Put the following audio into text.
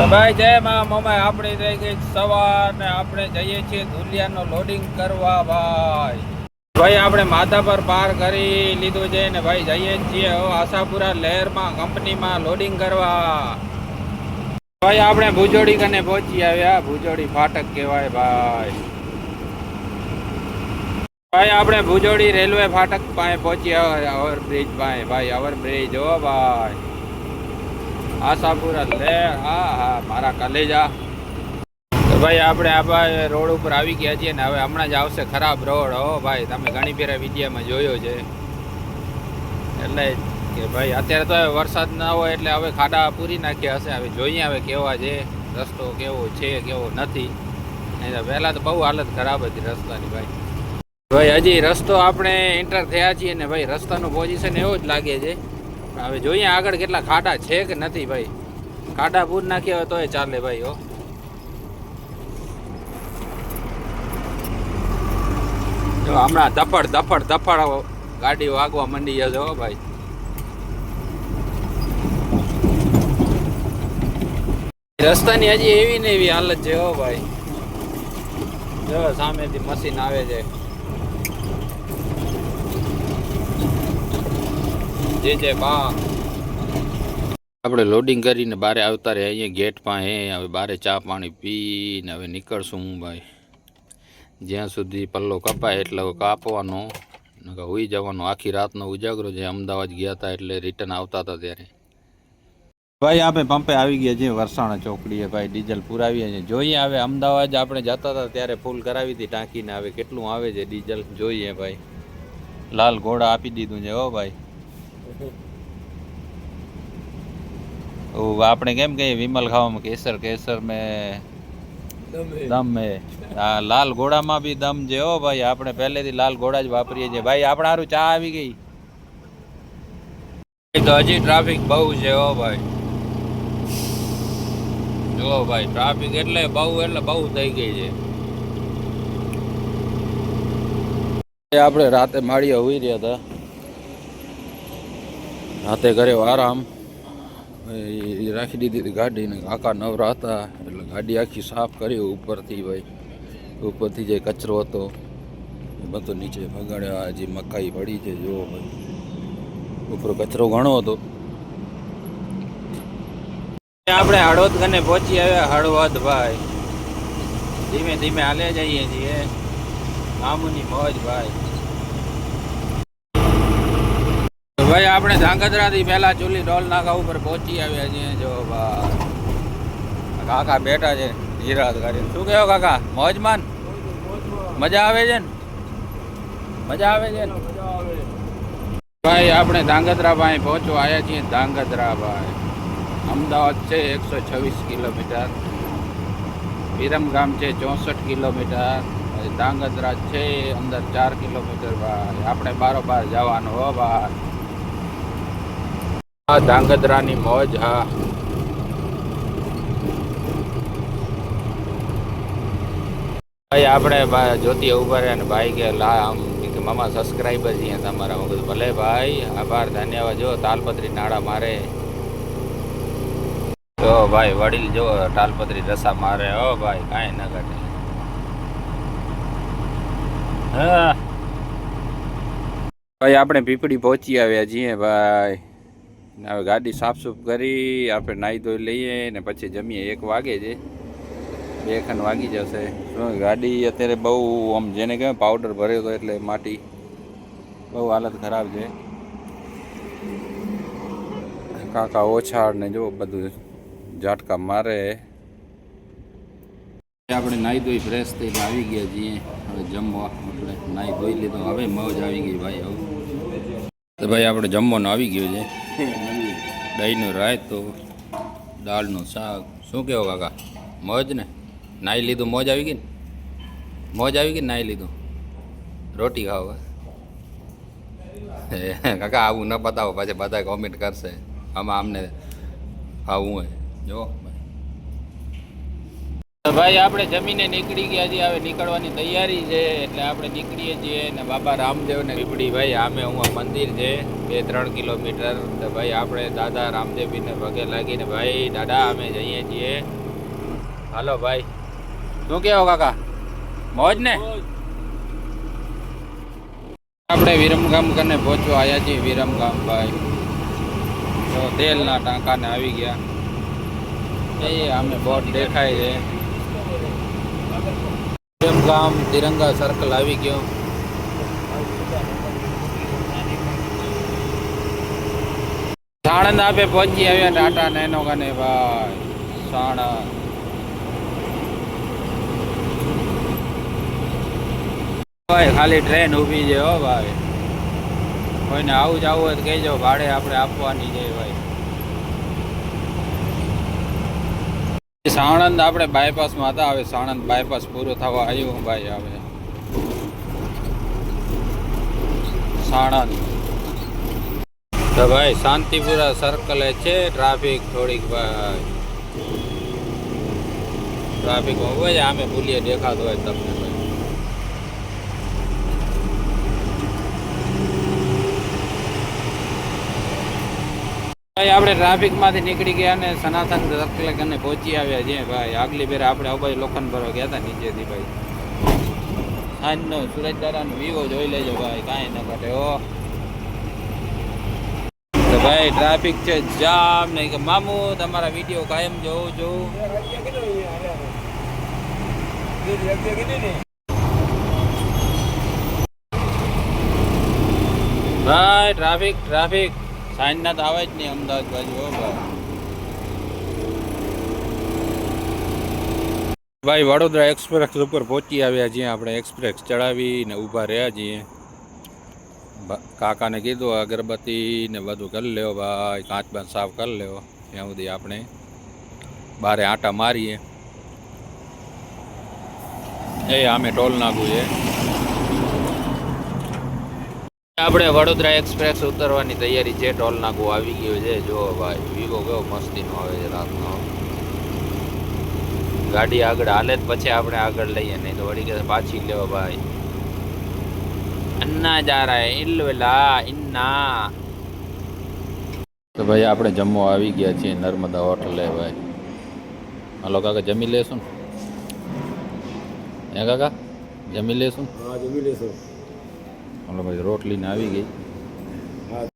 તો ભાઈ જય મા મમ્મી આપણી થઈ ગઈ સવાર ને આપણે જઈએ છીએ ધુલિયાનો લોડિંગ કરવા ભાઈ. ભાઈ આપણે માથા પર પાર કરી લીધું છે ને ભાઈ જઈએ છીએ આશાપુરા લહેરમાં કંપનીમાં લોડિંગ કરવા. ભાઈ આપણે ભુજોડી કને પહોંચી આવ્યા. ભુજોડી ફાટક કહેવાય ભાઈ. ભાઈ આપણે ભુજોડી રેલવે ફાટક પાસે પહોંચ્યા ઓવરબ્રિજ પાસે. ભાઈ ઓવરબ્રિજ હો ભાઈ. આશાપુરા લે હા હા, મારા કલેજા. તો ભાઈ, આપણે આ રોડ ઉપર આવી ગયા છીએ ને, હવે હમણાં જ આવશે ખરાબ રોડ. હો, ભાઈ, તમે ઘણી ફેરા વિડીયોમાં જોયો છે. એટલે કે ભાઈ, અત્યારે તો વરસાદ ના હોય એટલે હવે ખાડા પૂરી નાખ્યા હશે. હવે જોઈએ હવે કેવા છે, રસ્તો કેવો છે, કેવો નથી. નહીં તો પહેલાં તો બહુ હાલત ખરાબ હતી રસ્તાની ભાઈ. ભાઈ, હજી રસ્તો આપણે એન્ટર થયા છીએ ને, ભાઈ, રસ્તાનું પોઝિશન એવો જ લાગે છે. હવે જોઈએ આગળ કેટલા ખાડા છે કે નથી ભાઈ. ખાડા પૂર નાખ્યા હોય તોય ચાલે ભાઈ, હો. જો હમણાં ધપડ ધપડ ધપડ ગાડીઓ વાગવા મંડી જશે હો ભાઈ. રસ્તાની હજી એવી ને એવી હાલત છે, હો ભાઈ. જો સામેથી મશીન આવે છે. જે જે બા. આપણે લોડિંગ કરીને બારે આવતા રહે અહીંયા ગેટ પાસે હવે બારે ચા પાણી પીને હવે નીકળશું હું ભાઈ. જ્યાં સુધી પલ્લો કપાય એટલે હવે કાપવાનો હોઈ જવાનો. આખી રાતનો ઉજાગરો જે અમદાવાદ ગયા હતા એટલે રિટર્ન આવતા હતા ત્યારે. ભાઈ આપણે પંપે આવી ગયા છીએ વરસાણા ચોકડીએ ભાઈ ડીઝલ પુરાવીએ છીએ. જોઈએ હવે અમદાવાદ આપણે જતા હતા ત્યારે ફૂલ કરાવી હતી ટાંકીને. હવે કેટલું આવે છે ડીઝલ? જોઈએ ભાઈ. લાલ ઘોડા આપી દીધું છે હો ભાઈ. આપણે કેમ કહીએ? વિમલ ખાવામાં કેસર કેસર મેં દમ. હે આ લાલ ઘોડામાં બી દમ છે હો ભાઈ. આપણે પહેલેથી લાલ ઘોડા જ વાપરીએ છીએ. ભાઈ આપણે સારું ચા આવી ગઈ. તો હજી ટ્રાફિક બહુ છે હો ભાઈ. જો ભાઈ ટ્રાફિક એટલે બહુ એટલે બહુ થઈ ગઈ છે. આપણે રાતે માળીએ હોઈ રહ્યા હતા. રાતે ઘરે આરામ એ રાખી દીધી હતી ગાડી ને કાકા નવરા હતા. એટલે ગાડી આખી સાફ કરી ઉપરથી ભાઈ. ઉપરથી જે કચરો હતો, એ બધો નીચે ભગાડ્યા. હજી મકાઈ પડી છે જો ભાઈ. ઉપર કચરો ઘણો હતો. આપણે હળવદ કને પહોંચી આવ્યા હળવદ ભાઈ. ધીમે ધીમે હાલે જઈએ છીએ. મામુની મોજ ભાઈ તો ભાઈ, આપણે ધાંગધ્રાથી પહેલાં ચૂલી ડોલ નાકા ઉપર પહોંચી આવ્યા છીએ. જો ભાઈ કાકા બેઠા છે નિરાત કરી શું કહો કાકા? મોજમાન મજા આવે છે ને? મજા આવે છે ને? ભાઈ, આપણે ધાંગધ્રા પાસે પહોંચવા આવ્યા છીએ. ધાંગધ્રા ભાઈ. અમદાવાદ છે એકસો છવ્વીસ કિલોમીટર. વિરમગામ છે ચોસઠ કિલોમીટર. ધાંગધ્રા છે અંદર ચાર કિલોમીટર, ભાઈ. આપણે બારોબાર જવાનું હો, ભાઈ. આ ધાંગધ્રાની મોજ, હા. ભાઈ, આપણે જ્યોતિ ઊભા રહ્યા અને ભાઈ કે, લા મામા સબસ્ક્રાઈબર છીએ તમારા. હું ભલે ભાઈ, આભાર, ધન્યવાદ. જો, તાલપત્રી નાડા મારે. તો ભાઈ, વડીલ જો, તાલપત્રી રસા મારે. હો, ભાઈ, કાંઈ ન ઘટે. ભાઈ, આપણે પીપળી પહોંચી આવ્યા છીએ, ભાઈ. ને હવે ગાડી સાફસૂફ કરી આપણે નાહી ધોઈ લઈએ ને પછી જમીએ. એક વાગે છે. બે ખંડ વાગી જશે. ગાડી અત્યારે બહુ આમ જેને કહેવાય પાવડર ભર્યો હતો એટલે માટી બહુ હાલત ખરાબ છે. કાકા ઓછા ને જો બધું ઝાટકા મારે. આપણે નાહી ધોઈ ફ્રેશ થઈને આવી ગયા છીએ. હવે જમવા આપણે નાહી ધોઈ લીધું. હવે મોજ આવી ગઈ ભાઈ હવે તો ભાઈ આપણે જમવાનું આવી ગયો છે. દહીંનું રાયતું, દાળનું શાક. શું કહેવો કાકા? મોજ ને? નાહી લીધું, મોજ આવી ગઈ ને? મોજ આવી ગઈ ને નાહી લીધું? રોટી ખાવ કાકા, આવું ન બતાવો પછી બધા કોમેન્ટ કરશે. આમાં અમને આવું હોય. જો ભાઈ, આપણે જમીને નીકળી ગયા છીએ. હવે નીકળવાની તૈયારી છે. એટલે આપણે નીકળીએ છીએ ને બાબા રામદેવ ને પીપળી ભાઈ, આમે હું મંદિર છે, બે ત્રણ કિલોમીટર. તો ભાઈ, આપણે દાદા રામદેવજીને પગે લાગીને ભાઈ, દાદા, અમે જઈએ છીએ. હાલો ભાઈ. શું કેવો કાકા? મોજ ને? આપણે વિરમગામ કને પહોંચવા આવ્યા છીએ, વિરમગામ ભાઈ. તો તેલના ટાંકાને આવી ગયા. એ અમે બોટ દેખાય છે. વિરમગામ તિરંગા સર્કલ આવી ગયો. સાણંદ આપે પહોંચી આવ્યા ટાટા નેનો કને ભાઈ, સાણંદ. ભાઈ, ખાલી ટ્રેન ઊભી છે હો, ભાઈ. કોઈને આવું જ આવું હોય તો કહેજો, ભાડે આપણે આપવાની છે, ભાઈ. સાણંદ આપણે બાયપાસમાં હતા, હવે સાણંદ બાયપાસ પૂરો થવા આવ્યું ભાઈ હવે. સાણંદ. તો ભાઈ શાંતિપુરા સર્કલે છે ટ્રાફિક થોડીક ભાઈ. ટ્રાફિક હોય આમે ભૂલીએ દેખાતો હોય તમને. ભાઈ, આપણે ટ્રાફિકમાંથી નીકળી ગયા અને સનાતન સર્કલે પહોંચી આવ્યા છીએ. ભાઈ, આગલી બેર આપણે બાજુ લોખંડ ભરવા ગયા હતા નીચેથી ભાઈ. સાંજનો સુરજ દાદાનો વિવો જોઈ લેજો ભાઈ, કાંઈ ન ઘટે ઓ તો ભાઈ, ટ્રાફિક છે જામ નહીં કે મામુ, તમારા વીડિયો કાયમ જોઉં જોઉં ભાઈ, ટ્રાફિક ટ્રાફિક. સાંજના તો આવે જ નહીં અમદાવાદ બાજુ ભાઈ. વડોદરા એક્સપ્રેસ ઉપર પહોંચી આવ્યા છીએ આપણે. એક્સપ્રેસ ચડાવીને ઊભા રહ્યા છીએ. કાકાને કીધું, અગરબત્તી ને બધું કરી લેવો ભાઈ કાચ બાંચ સાફ કરી લેવો ત્યાં સુધી આપણે બારે આટા મારીએ. એ, આમે ટોલ નાખવું છે. આપણે વડોદરા એક્સપ્રેસ ઉતરવાની તૈયારી છે. ટોલ નાકું આવી ગયું છે. જો ભાઈ વિવો કેવો મસ્તીનો આવે છે રાતનો. ગાડી આગળ હાલે જ પછી આપણે આગળ લઈએ, નહીં તો વળી કે પાછી લેવા ભાઈ. અન્ના જા રહા હે ઇન્ના. તો ભાઈ, આપણે જમવા આવી ગયા છીએ નર્મદા હોટલે ભાઈ. હાલો કાકા, જમી લેશું? ને કાકા, જમી લેશું? હા, જમી લેશો. હાલો રોટલીને આવી ગઈ.